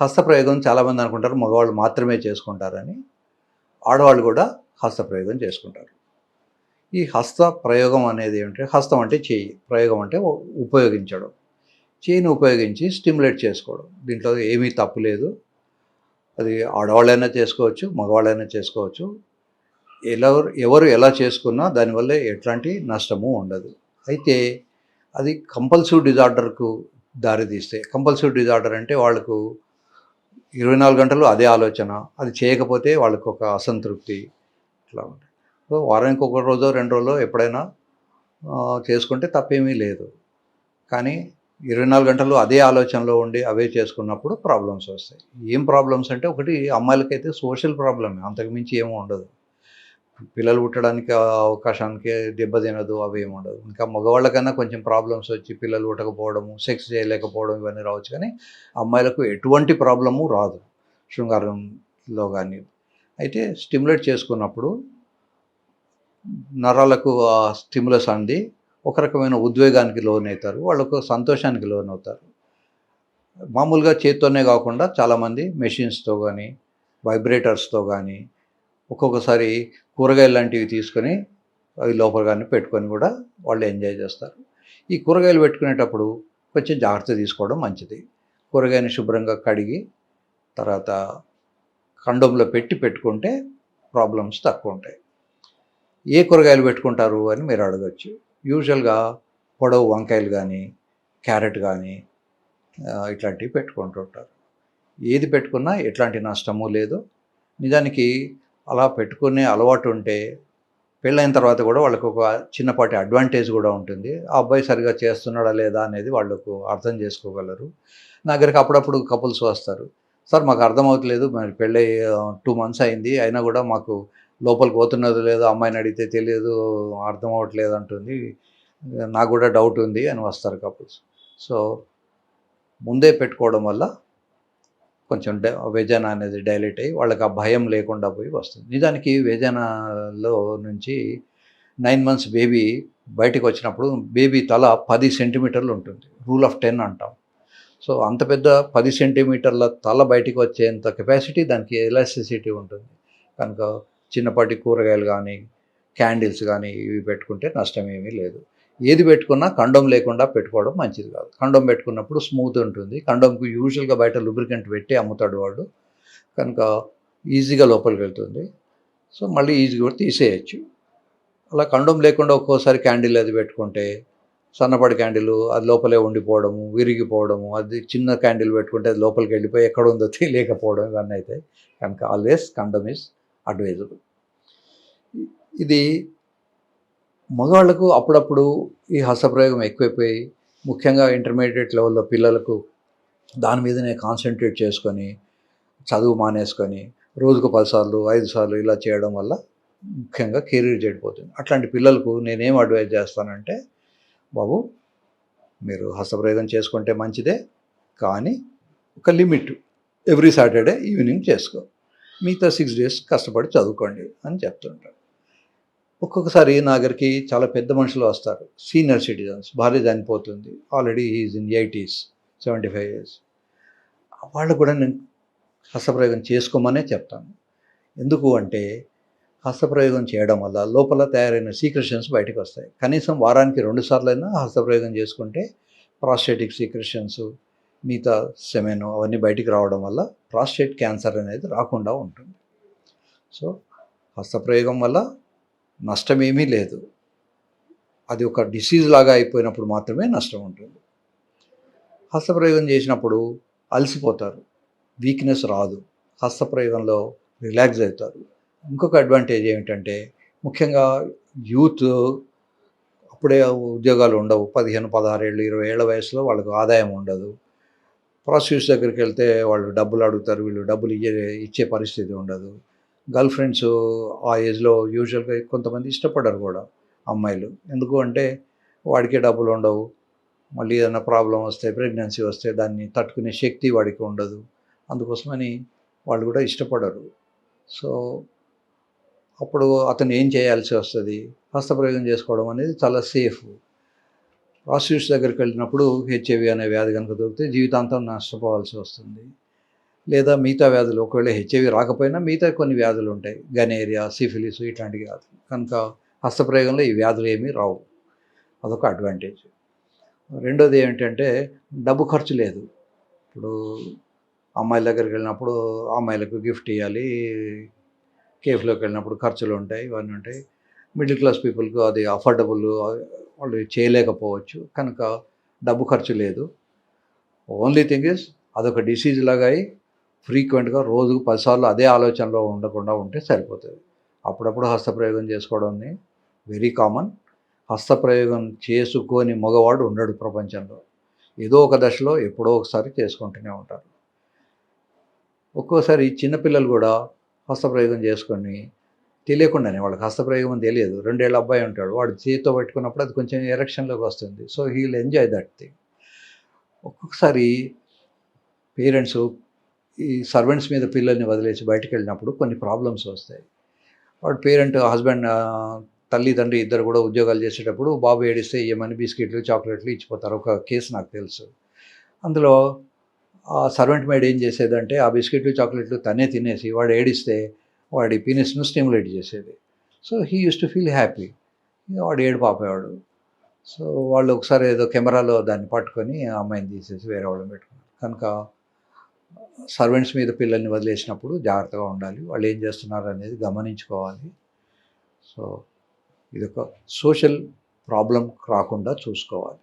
హస్తప్రయోగం చాలామంది అనుకుంటారు మగవాళ్ళు మాత్రమే చేసుకుంటారని. ఆడవాళ్ళు కూడా హస్తప్రయోగం చేసుకుంటారు. ఈ హస్త ప్రయోగం అనేది ఏమిటంటే హస్తం అంటే చేయి. ప్రయోగం అంటే ఉపయోగించడం. చేయిని ఉపయోగించి స్టిమ్యులేట్ చేసుకోవడం. దీంట్లో ఏమీ తప్పు లేదు. అది ఆడవాళ్ళైనా చేసుకోవచ్చు మగవాళ్ళైనా చేసుకోవచ్చు. ఎవరు ఎవరు ఎలా చేసుకున్నా దానివల్ల ఎట్లాంటి నష్టము ఉండదు. అయితే అది కంపల్సివ్ డిజార్డర్కు దారితీస్తే కంపల్సివ్ డిజార్డర్ అంటే వాళ్ళకు ఇరవై నాలుగు గంటలు అదే ఆలోచన. అది చేయకపోతే వాళ్ళకి ఒక అసంతృప్తి. ఇట్లా ఉంటాయి సో వారానికి ఒక రోజు రెండు రోజులు ఎప్పుడైనా చేసుకుంటే తప్పేమీ లేదు. కానీ ఇరవై నాలుగు గంటలు అదే ఆలోచనలో ఉండి అవే చేసుకున్నప్పుడు ప్రాబ్లమ్స్ వస్తాయి. ఏం ప్రాబ్లమ్స్ అంటే ఒకటి అమ్మాయిలకైతే సోషల్ ప్రాబ్లమే. అంతకుమించి ఏమీ ఉండదు. పిల్లలు పుట్టడానికి అవకాశానికి దెబ్బతినదు అవి ఏమి ఉండదు ఇంకా మగవాళ్ళకన్నా కొంచెం ప్రాబ్లమ్స్ వచ్చి పిల్లలు పుట్టకపోవడము సెక్స్ చేయలేకపోవడం ఇవన్నీ రావచ్చు కానీ అమ్మాయిలకు ఎటువంటి ప్రాబ్లము రాదు శృంగారంలో కానీ. అయితే స్టిమ్యులేట్ చేసుకున్నప్పుడు నరాలకు ఆ స్టిమ్యులస్ అంది ఒక రకమైన ఉద్వేగానికి లోన్ అవుతారు వాళ్ళకు సంతోషానికి లోన్ అవుతారు మామూలుగా చేత్తోనే కాకుండా చాలామంది మెషిన్స్తో కానీ వైబ్రేటర్స్తో కానీ ఒక్కొక్కసారి కూరగాయలు లాంటివి తీసుకొని అవి లోపల కానీ పెట్టుకొని కూడా వాళ్ళు ఎంజాయ్ చేస్తారు. ఈ కూరగాయలు పెట్టుకునేటప్పుడు కొంచెం జాగ్రత్త తీసుకోవడం మంచిది. కూరగాయని శుభ్రంగా కడిగి తర్వాత కండంలో పెట్టి పెట్టుకుంటే ప్రాబ్లమ్స్ తక్కువ ఉంటాయి. ఏ కూరగాయలు పెట్టుకుంటారు అని మీరు అడగచ్చు. యూజువల్గా పొడవు వంకాయలు కానీ క్యారెట్ కానీ ఇట్లాంటివి పెట్టుకుంటుంటారు ఏది పెట్టుకున్నా ఎట్లాంటి నష్టము లేదు. నిజానికి అలా పెట్టుకునే అలవాటు ఉంటే పెళ్ళైన తర్వాత కూడా వాళ్ళకు ఒక చిన్నపాటి అడ్వాంటేజ్ కూడా ఉంటుంది. ఆ అబ్బాయి సరిగా చేస్తున్నాడా లేదా అనేది వాళ్ళకు అర్థం చేసుకోగలరు. నా దగ్గరికి అప్పుడప్పుడు కపుల్స్ వస్తారు. సార్ మాకు అర్థమవుతలేదు మరి పెళ్ళి టూ మంత్స్ అయింది. అయినా కూడా మాకు లోపలికి పోతున్నదో లేదో అమ్మాయిని అడిగితే తెలియదు అర్థం అవ్వట్లేదు అంటుంది. నాకు కూడా డౌట్ ఉంది అని వస్తారు కపుల్స్. సో ముందే పెట్టుకోవడం వల్ల కొంచెం డ అనేది డైలెట్ అయ్యి వాళ్ళకి ఆ భయం లేకుండా పోయి వస్తుంది. నిజానికి వెజనలో నుంచి నైన్ మంత్స్ బేబీ బయటకు వచ్చినప్పుడు బేబీ తల పది సెంటీమీటర్లు ఉంటుంది. రూల్ ఆఫ్ టెన్ అంటాం. సో అంత పెద్ద పది సెంటీమీటర్ల తల బయటికి వచ్చేంత కెపాసిటీ దానికి ఎలాస్టిసిటీ ఉంటుంది. కనుక చిన్నపాటి కూరగాయలు కానీ క్యాండిల్స్ కానీ ఇవి పెట్టుకుంటే నష్టం ఏమీ లేదు. ఏది పెట్టుకున్నా కండం లేకుండా పెట్టుకోవడం మంచిది కాదు. కండం పెట్టుకున్నప్పుడు స్మూత్ ఉంటుంది. కండంకు యూజువల్గా బయట లూబ్రికెంట్ పెట్టి అమ్ముతాడు వాడు. కనుక ఈజీగా లోపలికి వెళ్తుంది. సో మళ్ళీ ఈజీగా కూడా తీసేయచ్చు. అలా కండం లేకుండా ఒక్కోసారి క్యాండిల్ అది పెట్టుకుంటే సన్నపాటి క్యాండిల్ అది లోపలే ఉండిపోవడము విరిగిపోవడము అది చిన్న క్యాండిల్ పెట్టుకుంటే అది లోపలికి వెళ్ళిపోయి ఎక్కడ ఉందో తెలియకపోవడం ఇవన్నీ అయితే కనుక ఆల్వేస్ కండమ్ ఈజ్ అడ్వైజబుల్ ఇది మగవాళ్ళకు అప్పుడప్పుడు ఈ హస్తప్రయోగం ఎక్కువైపోయి ముఖ్యంగా ఇంటర్మీడియట్ లెవెల్లో పిల్లలకు దాని మీదనే కాన్సన్ట్రేట్ చేసుకొని చదువు మానేసుకొని రోజుకు పదిసార్లు ఐదు సార్లు ఇలా చేయడం వల్ల ముఖ్యంగా కెరీర్ చెడిపోతుంది. అట్లాంటి పిల్లలకు నేనేం అడ్వైజ్ చేస్తానంటే బాబు మీరు హస్తప్రయోగం చేసుకుంటే మంచిదే కానీ ఒక లిమిట్ ఎవ్రీ సాటర్డే ఈవినింగ్ చేసుకో. మిగతా సిక్స్ డేస్ కష్టపడి చదువుకోండి అని చెప్తుంటాను ఒక్కొక్కసారి నా దగ్గరికి చాలా పెద్ద మనుషులు వస్తారు. సీనియర్ సిటిజన్స్ భార్య చనిపోతుంది. Already is in eighties seventy five years వాళ్ళు కూడా నేను హస్తప్రయోగం చేసుకోమనే చెప్తాను. ఎందుకు అంటే హస్తప్రయోగం చేయడం వల్ల లోపల తయారైన సీక్రెషన్స్ బయటకు వస్తాయి. కనీసం వారానికి రెండు సార్లు అయినా హస్తప్రయోగం చేసుకుంటే ప్రాస్టేటిక్ సీక్రెషన్స్ మిగతా సెమెన్ అవన్నీ బయటికి రావడం వల్ల ప్రాస్టేట్ క్యాన్సర్ అనేది రాకుండా ఉంటుంది. సో హస్తప్రయోగం వల్ల నష్టమేమీ లేదు. అది ఒక డిసీజ్ లాగా అయిపోయినప్పుడు మాత్రమే నష్టం ఉంటుంది. హస్తప్రయోగం చేసినప్పుడు అలసిపోతారు. వీక్నెస్ రాదు. హస్తప్రయోగంలో రిలాక్స్ అవుతారు. ఇంకొక అడ్వాంటేజ్ ఏమిటంటే ముఖ్యంగా యూత్ అప్పుడే ఉద్యోగాలు ఉండవు. పదిహేను పదహారేళ్ళు ఇరవై ఏళ్ళ వయసులో వాళ్ళకు ఆదాయం ఉండదు. ప్రాస్టిట్యూట్స్ దగ్గరికి వెళ్తే వాళ్ళు డబ్బులు అడుగుతారు. వీళ్ళు డబ్బులు ఇచ్చే ఇచ్చే పరిస్థితి ఉండదు. గర్ల్ ఫ్రెండ్స్ ఆ ఏజ్లో యూజువల్గా కొంతమంది ఇష్టపడరు కూడా అమ్మాయిలు. ఎందుకు అంటే వాడికే డబ్బులు ఉండవు. మళ్ళీ ఏదైనా ప్రాబ్లం వస్తే ప్రెగ్నెన్సీ వస్తే దాన్ని తట్టుకునే శక్తి వాడికి ఉండదు. అందుకోసమని వాళ్ళు కూడా ఇష్టపడరు. సో అప్పుడు అతను ఏం చేయాల్సి వస్తుంది? హస్తప్రయోగం చేసుకోవడం అనేది చాలా సేఫ్. ప్రాస్టిట్యూట్స్ దగ్గరికి వెళ్ళినప్పుడు హెచ్ఐవి అనే వ్యాధి కనుక దొరికితే జీవితాంతం నష్టపోవాల్సి వస్తుంది. లేదా మిగతా వ్యాధులు. ఒకవేళ హెచ్ఐవి రాకపోయినా మిగతా కొన్ని వ్యాధులు ఉంటాయి. గనేరియా సిఫిలిస్ ఇట్లాంటి వ్యాధులు కనుక హస్తప్రయోగంలో ఈ వ్యాధులు ఏమీ రావు. అదొక అడ్వాంటేజ్. రెండోది ఏమిటంటే డబ్బు ఖర్చు లేదు. ఇప్పుడు అమ్మాయిల దగ్గరికి వెళ్ళినప్పుడు అమ్మాయిలకు గిఫ్ట్ ఇవ్వాలి కేఫ్లోకి వెళ్ళినప్పుడు ఖర్చులు ఉంటాయి ఇవన్నీ ఉంటాయి. మిడిల్ క్లాస్ పీపుల్కు అది అఫోర్డబుల్ వాళ్ళు చేయలేకపోవచ్చు. కనుక డబ్బు ఖర్చు లేదు. ఓన్లీ థింగ్ ఇస్ అదొక డిసీజ్ లాగా అయి ఫ్రీక్వెంట్గా రోజుకు పదిసార్లు అదే ఆలోచనలో ఉండకుండా ఉంటే సరిపోతుంది. అప్పుడప్పుడు హస్తప్రయోగం చేసుకోవడం వెరీ కామన్. హస్తప్రయోగం చేసుకొని మగవాడు ఉండడు ప్రపంచంలో. ఏదో ఒక దశలో ఎప్పుడో ఒకసారి చేసుకుంటూనే ఉంటారు. ఒక్కోసారి చిన్నపిల్లలు కూడా హస్తప్రయోగం చేసుకొని తెలియకుండానే వాళ్ళకి హస్తప్రయోగం తెలియదు. రెండేళ్ళ అబ్బాయి ఉంటాడు. వాడు చేతితో పెట్టుకున్నప్పుడు అది కొంచెం ఎరక్షన్లోకి వస్తుంది. So he will enjoy that thing. ఒక్కొక్కసారి పేరెంట్స్ ఈ సర్వెంట్స్ మీద పిల్లల్ని వదిలేసి బయటకు వెళ్ళినప్పుడు కొన్ని ప్రాబ్లమ్స్ వస్తాయి. వాడు పేరెంట్ హస్బెండ్ తల్లిదండ్రి ఇద్దరు కూడా ఉద్యోగాలు చేసేటప్పుడు బాబు ఏడిస్తే ఏమని బిస్కెట్లు చాక్లెట్లు ఇచ్చిపోతారు. ఒక కేసు నాకు తెలుసు. అందులో ఆ సర్వెంట్ మేడ్ ఏం చేసేదంటే ఆ బిస్కెట్లు చాక్లెట్లు తనే తినేసి వాడు ఏడిస్తే వాడి పీనిస్ను స్టిమ్యులేట్ చేసేది. So he use to feel happy. వాడు ఏడు పాపేవాడు. సో వాళ్ళు ఒకసారి ఏదో కెమెరాలో దాన్ని పట్టుకొని అమ్మాయిని తీసేసి వేరే వాళ్ళని పెట్టుకున్నారు. కనుక సర్వెంట్స్ మీద పిల్లల్ని వదిలేసినప్పుడు జాగ్రత్తగా ఉండాలి. వాళ్ళు ఏం చేస్తున్నారు అనేది గమనించుకోవాలి. సో ఇది ఒక సోషల్ ప్రాబ్లం రాకుండా చూసుకోవాలి.